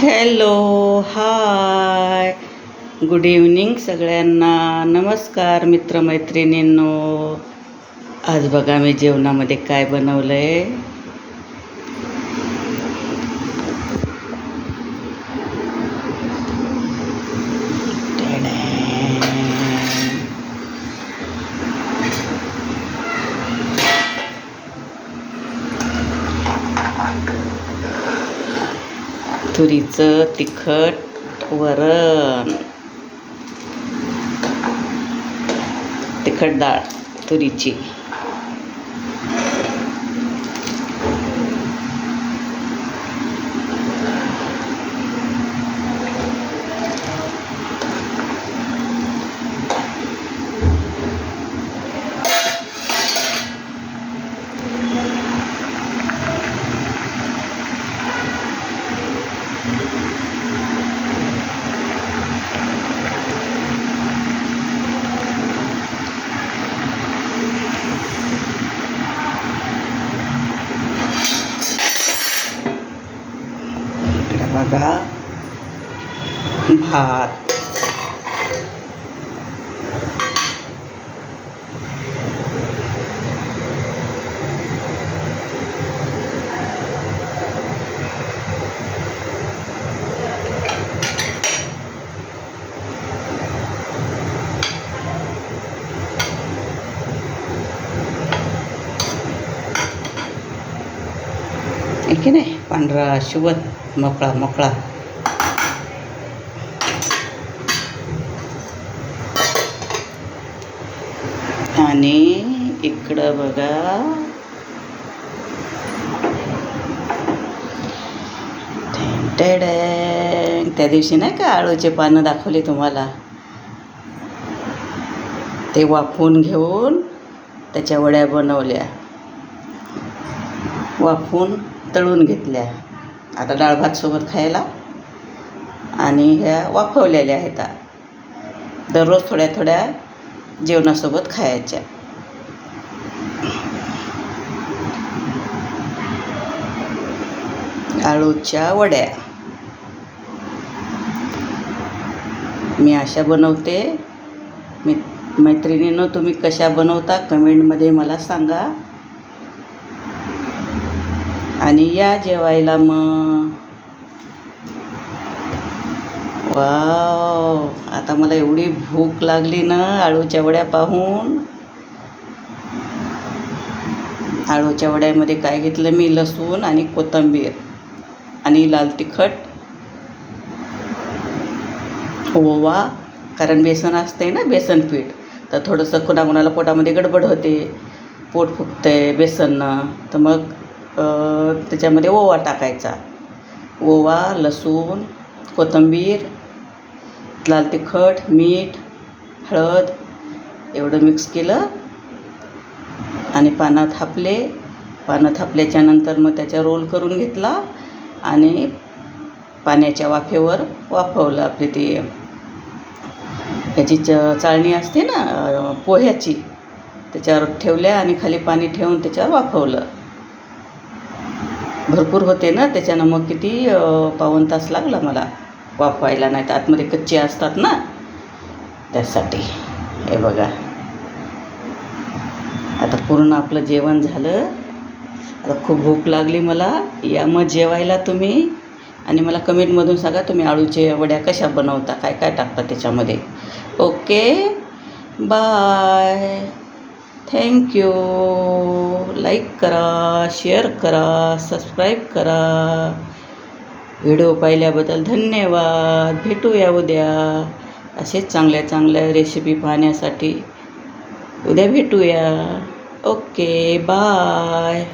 Hello hi. Good evening सगळ्यांना. नमस्कार मित्रमैत्रिणींनो. आज बघा मी जेवणामध्ये काय बनवलं आहे तुरीचं तिखट वरण. तिखट डाळ तुरीची. इकडे बघा भात आहे की नाही? पांढरा शुभत मोकळा मोकळा. आणि इकडं बघा. त्या दिवशी नाही का आळूचे पानं दाखवले तुम्हाला? ते वाफवून घेऊन त्याच्या वड्या बनवल्या. वाफवून तळून घेतल्या. आता डाळ भातसोबत खायला. आणि ह्या वाफवलेल्या आहेत. दररोज थोड्या थोड्या जेवणासोबत खायच्या. आळूच्या वड्या. मी अशा बनवते. मी मैत्रिणीनं तुम्ही कशा बनवता? कमेंटमध्ये मला सांगा. आणि या जेवायला मग वाव आता मला एवढी भूक लागली ना आळूच्या वड्या पाहून. आळूच्या वड्यामध्ये काय घेतलं मी? लसूण आणि कोथिंबीर आणि लाल तिखट. ओवा कारण बेसन असते ना बेसन पीठ. तर थोडंसं कुणाकुणाला पोटामध्ये गडबड होते पोट फुगते बेसननं. तर मग त्याच्यामध्ये ओवा टाकायचा. ओवा लसूण कोथिंबीर लाल तिखट मीठ हळद एवढं मिक्स केलं. आणि पानं थापले. पानं थापल्याच्यानंतर मग त्याचा रोल करून घेतला आणि पाण्याच्या वाफेवर वाफवलं आपली ते याची च चाळणी असते ना पोह्याची त्याच्यावर ठेवल्या आणि खाली पाणी ठेवून त्याच्यावर वाफवलं. भरपूर होते ना त्याच्यानं मग किती अ, तास लागला मला वाफ व्हायला नाही तर आतमध्ये कच्चे असतात ना त्यासाठी. हे बघा. आता पूर्ण आपलं जेवण झालं. आता खूप भूक लागली मला. या मग जेवायला तुम्ही आणि मला कमेंटमधून सांगा तुम्ही आळूचे वड्या कशा बनवता काय काय टाकता त्याच्यामध्ये. Okay. Bye. Thank you like करा शेअर करा सबस्क्राईब करा. व्हिडिओ पाहिल्याबद्दल धन्यवाद. भेटूया उद्या. असेच चांगल्या चांगल्या रेसिपी पाहण्यासाठी. उद्या भेटूया. Okay bye